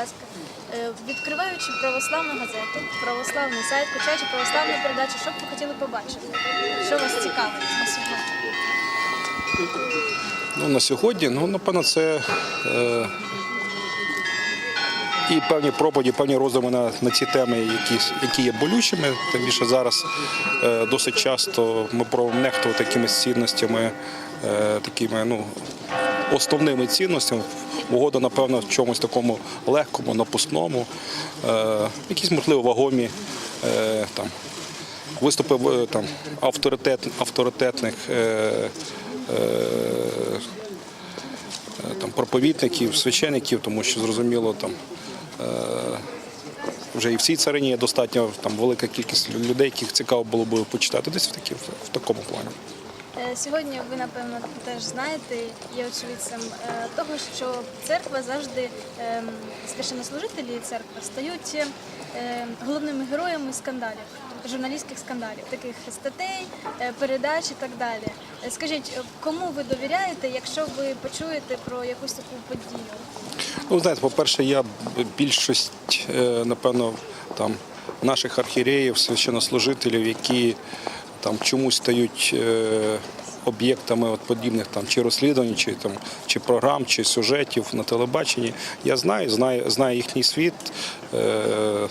ласка, е, відкриваючи православну газету, православний сайт, включаючи православну передачу, що б ви хотіли побачити? Що вас цікавить на сьогодні? Ну, на сьогодні, ну, напевно, це е, і певні проповіді, певні роздуми на, на ці теми, які, які є болючими. Тим більше зараз е, досить часто ми пробуємо нехтувати якимись цінностями, е, такими ну, основними цінностями. Угода, напевно, в чомусь такому легкому, напускному, е, якісь, можливо, вагомі е, там, виступи е, там, авторитет, авторитетних. Там, проповідників, священиків, тому що зрозуміло, там вже і в цій царині є достатньо там велика кількість людей, яких цікаво було б почитати. Десь в, такі, в такому плані. Е, Сьогодні ви напевно теж знаєте, є очевидцем е, того, що церква завжди ем, священнослужителі церкви стають е, головними героями скандалів, журналістських скандалів, таких статей, е, передач і так далі. Скажіть, кому ви довіряєте, якщо ви почуєте про якусь таку подію? Ну, знаєте, по-перше, я більшість, напевно, там наших архієреїв, священнослужителів, які там чомусь стають е, об'єктами от подібних там чи розслідувань, чи там чи програм, чи сюжетів на телебаченні. Я знаю, знаю, знаю їхній світ. Е,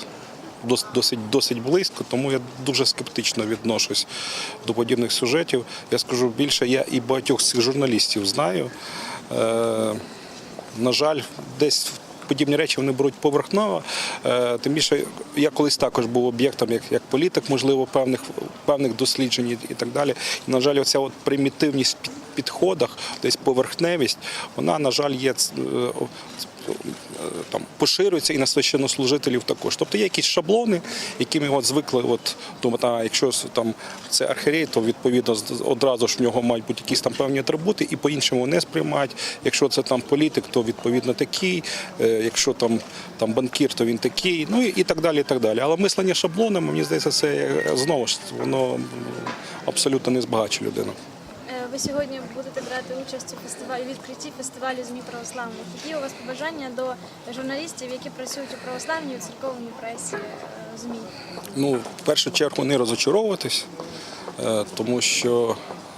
Досить досить близько, тому я дуже скептично відношусь до подібних сюжетів. Я скажу більше, я і багатьох з цих журналістів знаю. Е, на жаль, десь подібні речі вони беруть поверхново. Е, Тим більше я колись також був об'єктом як, як політик, можливо, певних певних досліджень і так далі. І, на жаль, оця от примітивність підходах, десь поверхневість, вона, на жаль, є е, там поширюється і на священнослужителів також. Тобто є якісь шаблони, якими от звикли от думати, а якщо там це архієрей, то відповідно одразу ж в нього мають бути якісь там певні атрибути, і по-іншому не сприймають. Якщо це там політик, то відповідно такий. Е, Якщо там, там банкір, то він такий, ну і так далі. і так далі. Але мислення шаблонами, мені здається, це е, знову ж воно абсолютно не збагачує людину. Ви сьогодні будете брати участь у фестивалі відкритті фестивалю ЗМІ православних. Які у вас побажання до журналістів, які працюють у православній у церковній пресі е, ЗМІ? Ну, в першу чергу не розочаровуватись, е, тому що.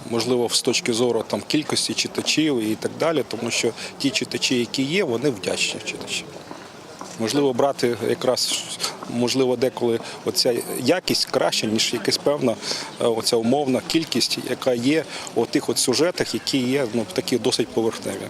Можливо, з точки зору там кількості читачів і так далі, тому що ті читачі, які є, вони вдячні читачі. Можливо, брати якраз можливо деколи оця якість краще, ніж якась певна е, оця умовна кількість, яка є у тих от сюжетах, які є ну такі досить поверхневі.